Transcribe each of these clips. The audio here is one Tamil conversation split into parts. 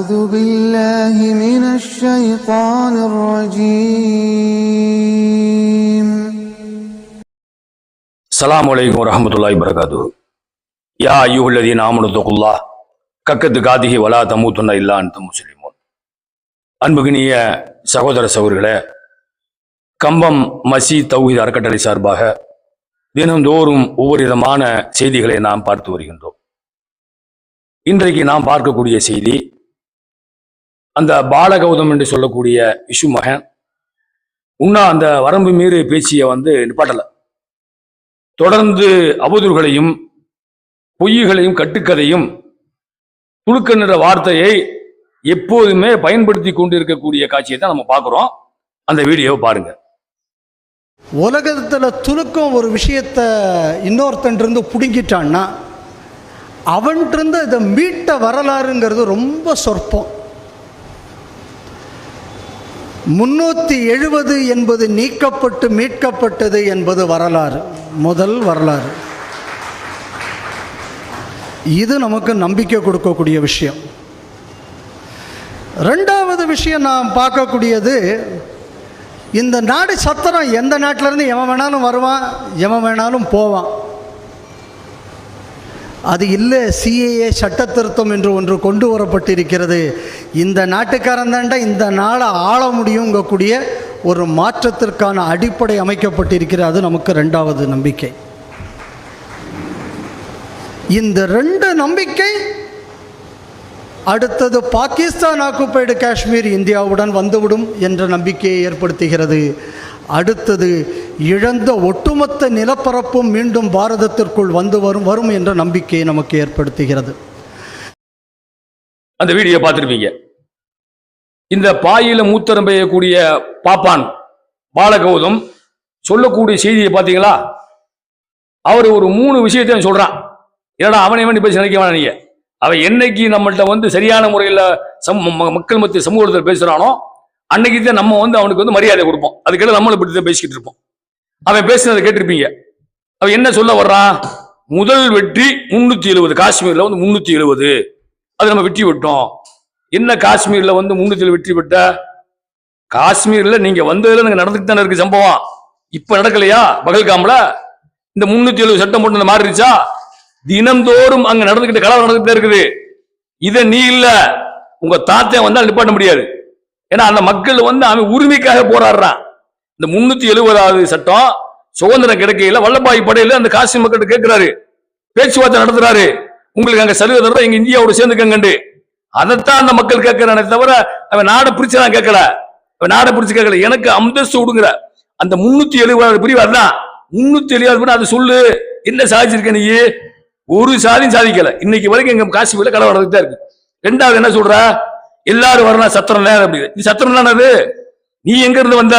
أعوذ بالله من الشيطان الرجيم அஸ்ஸலாமு அலைக்கும் வரஹ்மத்துல்லாஹி வரகாத்து யா ஐயுல்லதீன் ஆமனு தகுல்லா கக்கத்து காதிகி வலா தமூத்துன்ன இல்லா அந்த முஸ்லிமோன் அன்புகினிய சகோதர சகோதரிகளே கம்பம் மசி தௌஹீத் அறக்கட்டளை சார்பாக தினந்தோறும் ஒவ்வொரு விதமான செய்திகளை நாம் பார்த்து வருகின்றோம் இன்றைக்கு நாம் பார்க்கக்கூடிய செய்தி அந்த பாலகௌதம் என்று சொல்லக்கூடிய விஷு மகன் உண்ணா அந்த வரம்பு மீறி பேச்சியை வந்து நிப்பாட்டலை. தொடர்ந்து அவதூறுகளையும் பொய்களையும் கட்டுக்கதையும் துணுக்க நிற வார்த்தையை எப்போதுமே பயன்படுத்தி கொண்டிருக்கக்கூடிய காட்சியை தான் நம்ம பார்க்குறோம். அந்த வீடியோவை பாருங்க. உலகத்தில் துணுக்கம் ஒரு விஷயத்தை இன்னொருத்தன்ட்டு பிடுங்கிட்டான்னா அவன்கிட்ட இதை மீட்ட வரலாறுங்கிறது ரொம்ப சொற்பம். முன்னூற்றி எழுபது என்பது நீக்கப்பட்டு மீட்கப்பட்டது என்பது வரலாறு. முதல் வரலாறு. இது நமக்கு நம்பிக்கை கொடுக்கக்கூடிய விஷயம். ரெண்டாவது விஷயம் நாம் பார்க்கக்கூடியது இந்த நாடு சத்திரம் எந்த நாட்டிலேருந்து எவன் வேணாலும் வருவான் எவன் வேணாலும் போவான். அது இல்லை சிஏஏ சட்ட திருத்தம் என்று ஒன்று கொண்டு வரப்பட்டிருக்கிறது. இந்த நாட்டுக்காரன் தாண்டா இந்த நாளை ஆள முடியுங்கக்கூடிய ஒரு மாற்றத்திற்கான அடிப்படை அமைக்கப்பட்டிருக்கிறது. அது நமக்கு ரெண்டாவது நம்பிக்கை. இந்த ரெண்டு நம்பிக்கை அடுத்தது பாகிஸ்தான் ஆக்குப்பைடு காஷ்மீர் இந்தியாவுடன் வந்துவிடும் என்ற நம்பிக்கையை ஏற்படுத்துகிறது. அடுத்தது இழந்த ஒட்டுமொத்த நிலப்பரப்பும் மீண்டும் பாரதத்திற்குள் வந்து வரும் வரும் என்ற நம்பிக்கையை நமக்கு ஏற்படுத்துகிறது. அந்த வீடியோ பார்த்துருப்பீங்க. இந்த பாயில மூத்தரம் பெய்யக்கூடிய பாப்பான் பாலகௌதம் சொல்லக்கூடிய செய்தியை பார்த்தீங்களா? அவர் ஒரு மூணு விஷயத்தையும் சொல்றான். ஏன்னா அவனை வேண்டி பேசி நினைக்க வேணாம் நீங்க. அவன் என்னைக்கு நம்மள்ட்ட வந்து சரியான முறையில் சம் ம- மக்கள் மத்திய சமூகத்தில் பேசுறானோ அன்னைக்கு தான் நம்ம வந்து அவனுக்கு வந்து மரியாதை கொடுப்போம். அதுக்கிட்ட நம்மளை இப்படி தான் பேசிக்கிட்டு இருப்போம். அவன் பேசுனதை கேட்டிருப்பீங்க. அவன் என்ன சொல்ல வர்றான் முதல் வெற்றி முன்னூத்தி எழுபது. காஷ்மீர்ல வந்து முன்னூத்தி எழுபது. அது நம்ம வெற்றி விட்டோம். என்ன காஷ்மீர்ல வந்து முன்னூத்தி வெற்றி பெற்ற? காஷ்மீர்ல நீங்க வந்ததுல நீங்கள் நடந்துட்டு தானே இருக்கு சம்பவம். இப்ப நடக்கலையா? பகல்காம்ல? இந்த முன்னூத்தி எழுபது சட்டம் போட்டு மாறிடுச்சா? தினம்தோறும் அங்க நடந்துகிட்டு கலவரம் நடந்துகிட்டே இருக்குது. இதை நீ இல்ல. உங்க தாத்தையை வந்தால் நிப்பாட்ட முடியாது. ஏன்னா அந்த மக்கள் வந்து அவன் உரிமைக்காக போராடுறான். இந்த முன்னூத்தி எழுபதாவது சட்டம் சுதந்திரம் கிடைக்கையில வல்லபாய் படையில அந்த காசி மக்கள்கிட்ட கேட்கிறாரு பேச்சுவார்த்தை நடத்துறாரு. உங்களுக்கு அங்க சலுகை தர எங்க இந்தியாவோட சேர்ந்துக்கங்கண்டு. அதைத்தான் அந்த மக்கள் கேட்கிறானே தவிர அவன் நாடை பிரிச்சு நான் கேட்கல அவன் நாடை பிரிச்சு கேட்கல எனக்கு அந்தஸ்து விடுங்கிற அந்த முன்னூத்தி எழுபதாவது பிரிவு அதுதான். முன்னூத்தி எழுபது பிரிவு அது சொல்லு. என்ன சாதிச்சிருக்க நீ? ஒரு சாதியும் சாதிக்கல. இன்னைக்கு வரைக்கும் எங்க காஷ்மீர்ல கலவரம் நடந்துட்டு இருக்கு. ரெண்டாவது என்ன சொல்ற? எல்லாரும் வரலாம் சத்திரம் நேரம் அப்படி நீ சத்திரம் தானது நீ எங்க இருந்து வந்த?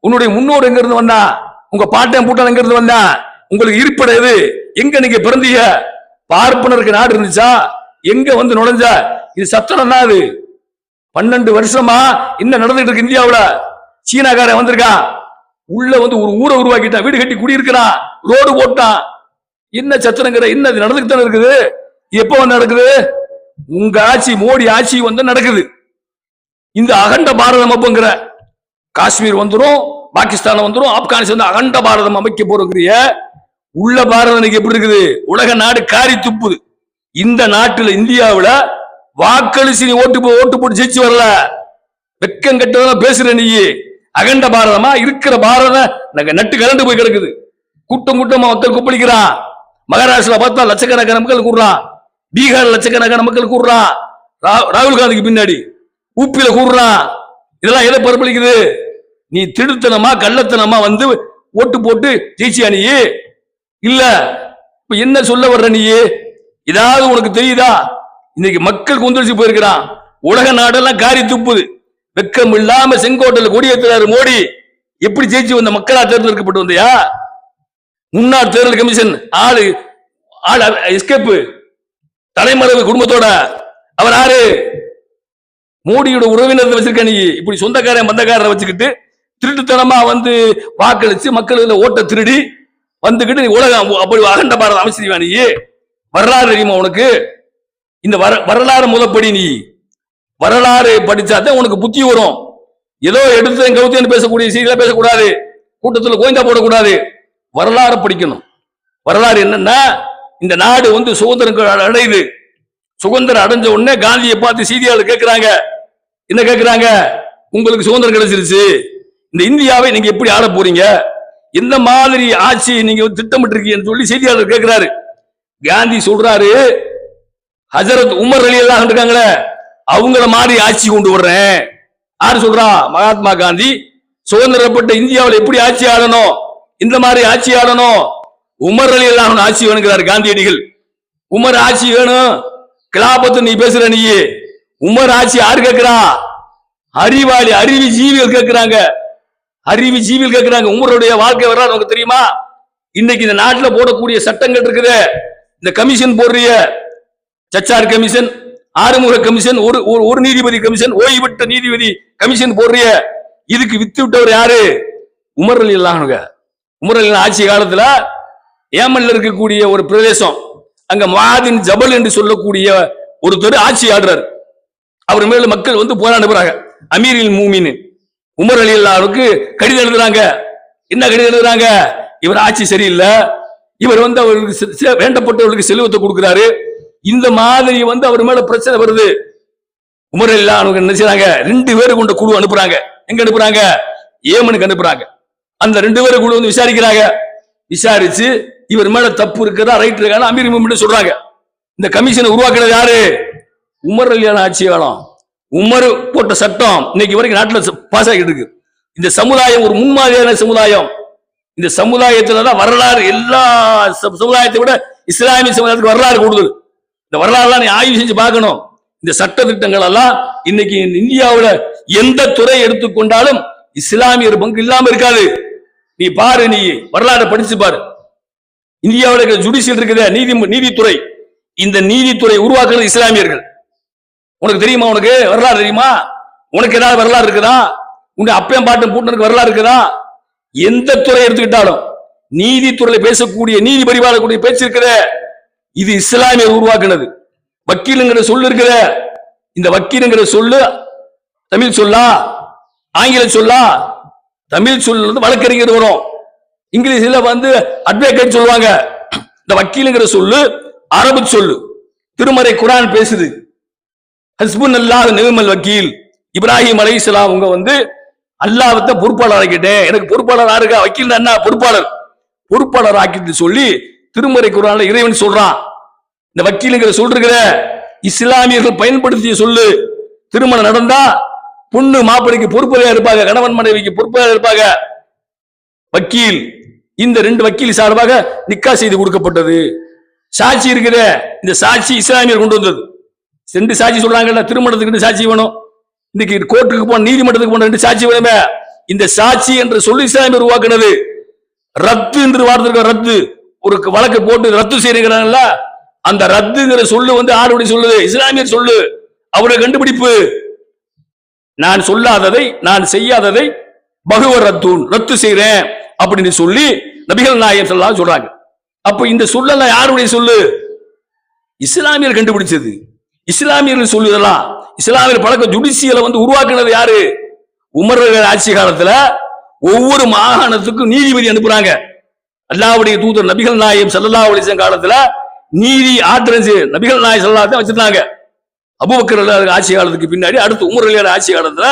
உன்னுடைய முன்னோர் எங்க இருந்து வந்தா? உங்க பாட்டன் பூட்டன் எங்க இருந்து வந்தா? உங்களுக்கு இருப்பிட எது? எங்க நீங்க பிறந்தீங்க? பார்ப்பனருக்கு நாடு இருந்துச்சா? எங்க வந்து நுழைஞ்ச? இது சத்திரம் தான் அது. பன்னெண்டு வருஷமா என்ன நடந்துட்டு இருக்கு இந்தியாவுல? சீனாக்காரன் வந்திருக்கான். உள்ள வந்து ஒரு ஊரை உருவாக்கிட்டான். வீடு கட்டி குடியிருக்கிறான். ரோடு போட்டான். என்ன சத்திரங்கிற என்ன இது நடந்துக்கிட்டு தானே இருக்குது? எப்போ வந்து நடக்குது? உங்க ஆட்சி மோடி ஆட்சி வந்து நடக்குது. இந்த அகண்ட பாரதம் அப்பங்கிற காஷ்மீர் வந்துரும் பாகிஸ்தான் வந்துடும் ஆப்கானிஸ்தான் வந்து அகண்ட பாரதம் அமைக்க போறோங்கிறிய. உள்ள பாரதம் எப்படி இருக்குது? உலக நாடு காரி துப்புது. இந்த நாட்டுல இந்தியாவில் வாக்களிச்சு நீ ஓட்டு போ- ஓட்டு போட்டு ஜெயிச்சு வரல. வெக்கம் கட்டதெல்லாம் பேசுற நீ. அகண்ட பாரதமா? இருக்கிற பாரதம் நாங்க நட்டு கலண்டு போய் கிடக்குது. கூட்டம் கூட்டமா மக்கள் கொப்பளிக்கிறான். மகாராஷ்டிரா பார்த்தா லட்சக்கணக்கான மக்கள் கூடுறான். பீகார் லட்சக்கணக்கான மக்கள் கூடுறான் ரா- ராகுல் காந்திக்கு பின்னாடி. ஊப்பில கூடுறான் இதெல்லாம் எதை பரப்பளிக்குது நீ திருத்தனமா கள்ளத்தனமா வந்து ஓட்டு போட்டு ஜெயிச்சியா நீ? இல்ல. இப்ப என்ன சொல்ல வர்ற நீ? ஏதாவது உனக்கு தெரியுதா? இன்னைக்கு மக்கள் குந்தளிச்சு போயிருக்கிறான். உலக நாடெல்லாம் காரி துப்புது. வெக்கம் இல்லாம செங்கோட்டையில் கொடியேற்றுறாரு மோடி. எப்படி ஜெயிச்சு வந்த மக்களா தேர்ந்தெடுக்கப்பட்டு வந்தியா? முன்னாள் தேர்தல் கமிஷன் ஆளு ஆள் எஸ்கேப்பு. தலைமறைவு குடும்பத்தோட அவர் யாரு மோடியோட உறவினர் வச்சிருக்க நீ இப்படி சொந்தக்காரன் பந்தக்காரரை வச்சுக்கிட்டு திருட்டுத்தனமா வந்து வாக்களிச்சு மக்கள் ஓட்ட திருடி வந்துகிட்டு நீ உலகம் அப்படி அகண்ட பாரத அமைச்சிருவா நீ. வரலாறு தெரியுமா உனக்கு? இந்த வர வரலாறு முதப்படி நீ. வரலாறு படிச்சாதான் உனக்கு புத்தி வரும். ஏதோ எடுத்து கவுத்தேன்னு பேசக்கூடிய செய்திகளை பேசக்கூடாது. கூட்டத்தில் கோயந்தா போடக்கூடாது. வரலாறு படிக்கணும். வரலாறு என்னன்னா இந்த நாடு வந்து சுதந்திரம் அடையுது. சுதந்திரம் அடைஞ்ச உடனே காந்தியை பார்த்து செய்தியாளர் கேட்கிறாங்க என்ன கேட்கிறாங்க உங்களுக்கு சுதந்திரம் கிடைச்சிருச்சு. இந்த இந்தியாவை நீங்க எப்படி ஆள போறீங்க? எந்த மாதிரி ஆட்சி நீங்க திட்டமிட்டு இருக்கீங்கன்னு சொல்லி செய்தியாளர் கேட்கிறாரு காந்தி சொல்றாரு ஹஜரத் உமர் அலி எல்லாம் இருக்காங்களே அவங்கள மாதிரி ஆட்சி கொண்டு வர்றேன். யாரு சொல்றா? மகாத்மா காந்தி. சுதந்திரப்பட்ட இந்தியாவில் எப்படி ஆட்சி ஆளணும் இந்த மாதிரி ஆட்சி ஆளணும் உமர் அலி எல்லாம் ஆட்சி வேணுங்கிறார் காந்தியடிகள். உமர் ஆட்சி வேணும். கிலாபத்து நீ பேசுற நீ. உமர் ஆட்சி யாரு கேட்கிறா? அறிவாளி அறிவி ஜீவிகள் கேட்கிறாங்க. அறிவி ஜீவிகள் கேட்கிறாங்க. உமருடைய வாழ்க்கை வரலாறு உங்களுக்கு தெரியுமா? இன்னைக்கு இந்த நாட்டில் போடக்கூடிய சட்டங்கள் இருக்குது. இந்த கமிஷன் போடுறிய சச்சார் கமிஷன் ஆறுமுக கமிஷன் ஒரு ஒரு- ஒரு நீதிபதி கமிஷன் ஓய்வு பெற்ற நீதிபதி கமிஷன் போடுறிய. இதுக்கு வித்து விட்டவர் யாரு? உமர் அலி அல்லாஹ்னுங்க உமர் அலி ஆட்சி காலத்துல ஏமன்ல இருக்கக்கூடிய ஒரு பிரதேசம் அங்க மாதின் ஜபல் என்று சொல்லக்கூடிய ஒருத்தர் ஆட்சி ஆடுறார். அவர் மேல மக்கள் வந்து போராடுறாங்க அமீரில் மூமின் உமர் அலி அல்லாவுக்கு கடிதம் எழுதுறாங்க. என்ன கடிதம் எழுதுறாங்க? இவர் ஆட்சி சரியில்லை. இவர் வந்து அவருக்கு வேண்டப்பட்டவர்களுக்கு செல்வத்தை கொடுக்கிறாரு. இந்த மாதிரி வந்து அவர் மேல பிரச்சனை வருது. உமர் அலி அல்லாஹ் என்ன செய்யறாங்க ரெண்டு பேரு கொண்ட குழு அனுப்புறாங்க. எங்க அனுப்புறாங்க? ஏமனுக்கு அனுப்புறாங்க. அந்த ரெண்டு பேரு குழு வந்து விசாரிக்கிறாங்க. விசாரிச்சு இவர் மேல தப்பு இருக்குதா ரைட் இருக்கா அமீர் மூமெண்ட் சொல்றாங்க. இந்த கமிஷனை உருவாக்குறது யாரு? உமர் அலியான ஆட்சி வேணும். உமர் போட்ட சட்டம் இன்னைக்கு வரைக்கும் நாட்டில் பாஸ் ஆகிட்டு இருக்கு. இந்த சமுதாயம் ஒரு முன்மாதிரியான சமுதாயம். இந்த சமுதாயத்துல தான் வரலாறு எல்லா சமுதாயத்தை விட இஸ்லாமிய சமுதாயத்துக்கு வரலாறு கூடுதல். இந்த வரலாறுலாம் நீ ஆய்வு செஞ்சு பார்க்கணும். இந்த சட்ட திட்டங்கள் எல்லாம் இன்னைக்கு இந்தியாவில எந்த துறை எடுத்துக்கொண்டாலும் இஸ்லாமியர் பங்கு இல்லாம இருக்காது. நீ பாரு நீ வரலாறு படிச்சு பாரு. இந்தியாவில் இருக்கிற ஜுடிஷியல் இருக்குது நீதி நீதித்துறை. இந்த நீதித்துறை உருவாக்குறது இஸ்லாமியர்கள். உனக்கு தெரியுமா உனக்கு வரலாறு தெரியுமா? உனக்கு ஏதாவது வரலாறு இருக்குதா? உங்க அப்பையும் பாட்டும் பூட்டனுக்கு வரலாறு இருக்குதா? எந்த துறை எடுத்துக்கிட்டாலும் நீதித்துறையில பேசக்கூடிய நீதி பரிபாலக்கூடிய பேச்சு இருக்குதே. இது இஸ்லாமியர் உருவாக்குனது. வக்கீலுங்கிற சொல்லு இருக்குதே. இந்த வக்கீலுங்கிற சொல்லு தமிழ் சொல்லா ஆங்கில சொல்லா தமிழ் சொல்ல வந்து வழக்கறிஞர் வரும். இங்கிலீஷ்ல வந்து அட்வொகேட் சொல்லுவாங்க. இந்த வக்கீலுங்கிற சொல்லு அரபு சொல்லு. திருமறை குரான் பேசுது. ஹஸ்புன் அல்லாத நிகமல் வக்கீல். இப்ராஹிம் அலைஹிஸ்ஸலாம் அவங்க வந்து அல்லாவத்த பொறுப்பாளர் ஆக்கிட்டேன் எனக்கு பொறுப்பாளர் ஆருக்கா வக்கீல் என்ன? பொறுப்பாளர். பொறுப்பாளர் ஆக்கிட்டு சொல்லி திருமறை குரான்ல இறைவன் சொல்றான். இந்த வக்கீலுங்கிற சொல்றீங்கிற இஸ்லாமியர்கள் பயன்படுத்திய சொல்லு. திருமணம் நடந்தா பொண்ணு மாப்பிளைக்கு பொறுப்பாளியா இருப்பாங்க கணவன் மனைவிக்கு பொறுப்பாளியா இருப்பாங்க. வக்கீல் இந்த ரெண்டு வக்கீல் சார்பாக நிக்கா செய்து கொடுக்கப்பட்டது. சாட்சி இருக்கிற இந்த சாட்சி இஸ்லாமியர் கொண்டு வந்தது. ரெண்டு சாட்சி சொல்றாங்கல்ல திருமணத்துக்கு ரெண்டு சாட்சி வேணும். இன்னைக்கு கோர்ட்டுக்கு போன நீதிமன்றத்துக்கு போன ரெண்டு சாட்சி வேணுமே. இந்த சாட்சி என்று சொல்லி இஸ்லாமியர் உருவாக்குனது. ரத்து என்று வார்த்தை ரத்து. ஒரு வழக்கு போட்டு ரத்து செய்யறாங்கல்ல அந்த ரத்துங்கிற சொல்லு வந்து ஆடுபடி சொல்லுது? இஸ்லாமியர் சொல்லு. அவருடைய கண்டுபிடிப்பு. நான் சொல்லாததை நான் செய்யாததை பகவர் ரத்தூன் ரத்து செய்யறேன் அப்படின்னு சொல்லி நபிகள் நாயகம் சொல்லலாம் சொல்றாங்க. அப்போ இந்த சொல்லலாம் யாருடைய சொல்லு? இஸ்லாமியர் கண்டுபிடிச்சது. இஸ்லாமியர்கள் சொல்லுதெல்லாம் இஸ்லாமியர் பழக்க ஜுடிஷியலை வந்து உருவாக்குனது யாரு? உமர் ஆட்சி காலத்துல ஒவ்வொரு மாகாணத்துக்கும் நீதிபதி அனுப்புறாங்க. அல்லாவுடைய தூதர் நபிகள் நாயம் ஸல்லல்லாஹு அலைஹி காலத்துல நீதி ஆற்றன்ஸ் நபிகள் நாயம் சல்லா அலைஹி வச்சிருந்தாங்க. அபுபக்கர் ஆட்சி காலத்துக்கு பின்னாடி அடுத்து உமர் ஆட்சி காலத்துல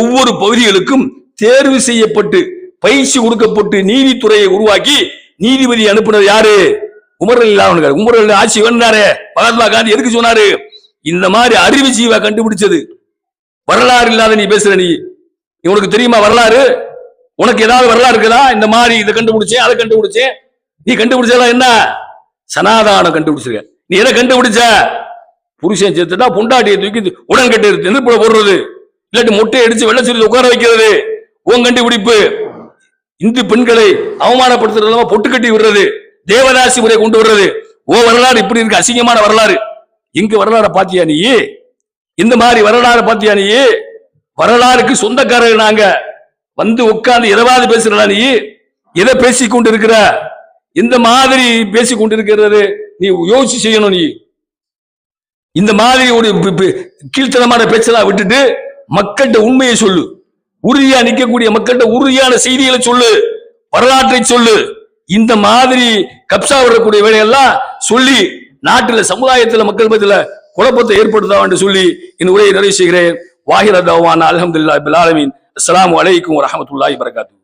ஒவ்வொரு பகுதிகளுக்கும் தேர்வு செய்யப்பட்டு பயிற்சி கொடுக்கப்பட்டு நீதித்துறையை உருவாக்கி நீதிபதி அனுப்புனது யாரு? உமர் ரலியல்லாஹு உமர் ரலியல்லாஹு ஆட்சி வேண்டாரு. மகாத்மா காந்தி எதுக்கு சொன்னாரு? இந்த மாதிரி அறிவு ஜீவா கண்டுபிடிச்சது. வரலாறு இல்லாத நீ பேசுற நீ. உனக்கு தெரியுமா வரலாறு? உனக்கு ஏதாவது வரலாறு இருக்குதா? இந்த மாதிரி இதை கண்டுபிடிச்சேன் அதை கண்டுபிடிச்சேன். நீ கண்டுபிடிச்சதெல்லாம் என்ன? சனாதானம் கண்டுபிடிச்சிருக்க. நீ எதை கண்டுபிடிச்ச? புருஷன் சேர்த்துட்டா பொண்டாட்டியை தூக்கி உடன் கட்டு நெருப்புல போடுறது. இல்லாட்டி முட்டையை அடிச்சு வெள்ளை சொல்லி உட்கார வைக்கிறது. உன் கண்டுபிடிப்பு. இந்து பெண்களை அவமானப்படுத்துறது இல்லாம பொட்டு கட்டி விடுறது தேவதாசி முறையை கொண்டு வர்றது. ஓ வரலாறு இப்படி இருக்கு அசிங்கமான வரலாறு. எங்க வரலாறு பாத்தியா நீ? இந்த மாதிரி வரலாறு பாத்தியா நீ? வரலாறுக்கு சொந்தக்காரர் நாங்க. வந்து உட்கார்ந்து எதவாது பேசுறா நீ? எதை பேசி கொண்டு இருக்கிற இந்த மாதிரி பேசி கொண்டு இருக்கிறது நீ யோசிச்சு செய்யணும் நீ. இந்த மாதிரி ஒரு கீழ்த்தனமான பேச்செல்லாம் விட்டுட்டு மக்கள்கிட்ட உண்மையை சொல்லு. உறுதியா நிற்கக்கூடிய மக்கள்கிட்ட உறுதியான செய்திகளை சொல்லு வரலாற்றை சொல்லு. இந்த மாதிரி கப்சா விடக்கூடிய வேலையெல்லாம் சொல்லி நாட்டில் சமுதாயத்தில் மக்கள் மத்தியில் குழப்பத்தை ஏற்படுத்தா என்று சொல்லி இந்த உரையை நிறைவு செய்கிறேன். வாஹிர தவான் அலமதுல்லா பிலாலமின் அஸ்லாம் வலைக்கும் அலைக்கும் வரகாத்து